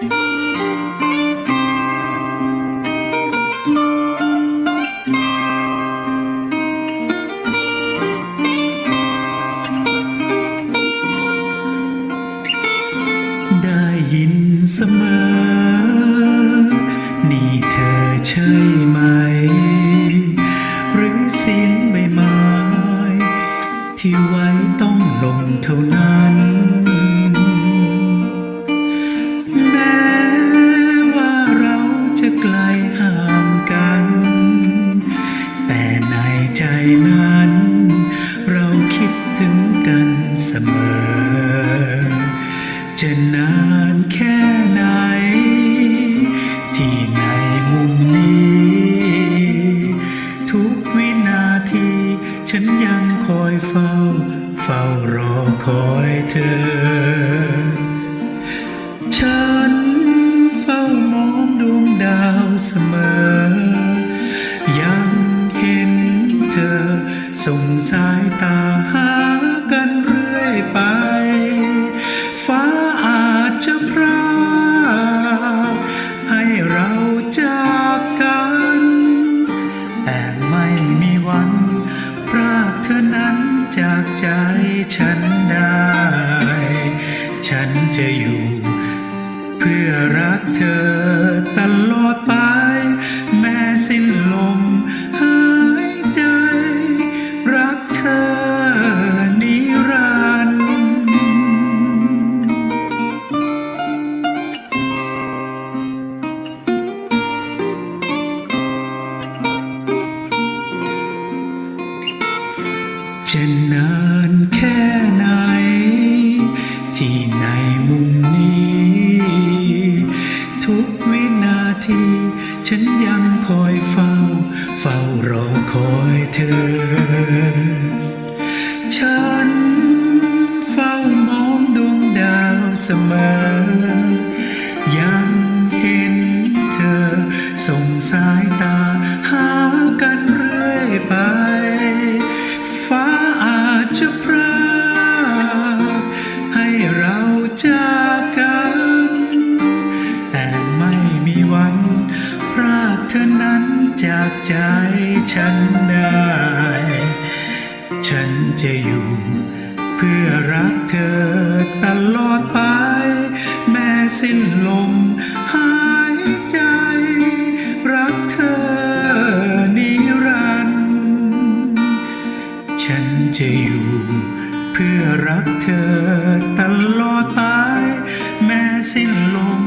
ได้ยินเสมอ นี่เธอใช่ไหม หรือเสียงใบไม้ ที่ไว้ต้องลงเท่านั้น นั้น เราคิดถึงกันเสมอ จะนานแค่ไหน ที่ในมุมนี้ ทุกวินาที ฉันยังคอยเฝ้า เฝ้ารอคอยเธอ ฉันเฝ้ามองดวงดาวเสมอ ส่งสายตาหากันเรื่อยไป ฟ้าอาจจะพรากให้เราจากกัน แต่ไม่มีวันพรากเธอนั้นจากใจฉันได้ ฉันจะอยู่ เพื่อรักเธอตลอดไปานแค่ไหน ที่ในมุมนี้ ทุกวินาที ฉันยังคอยเฝ้า เฝ้ารอคอยเธอ ฉันเฝ้ามองดวงดาวเสมอ นั้นจากใจฉันได้ ฉันจะอยู่ เพื่อรักเธอตลอดไป แม้สิ้นลมหายใจ รักเธอนิรันดร์ฉันจะอยู่ เพื่อรักเธอตลอดไป แม้สิ้นลม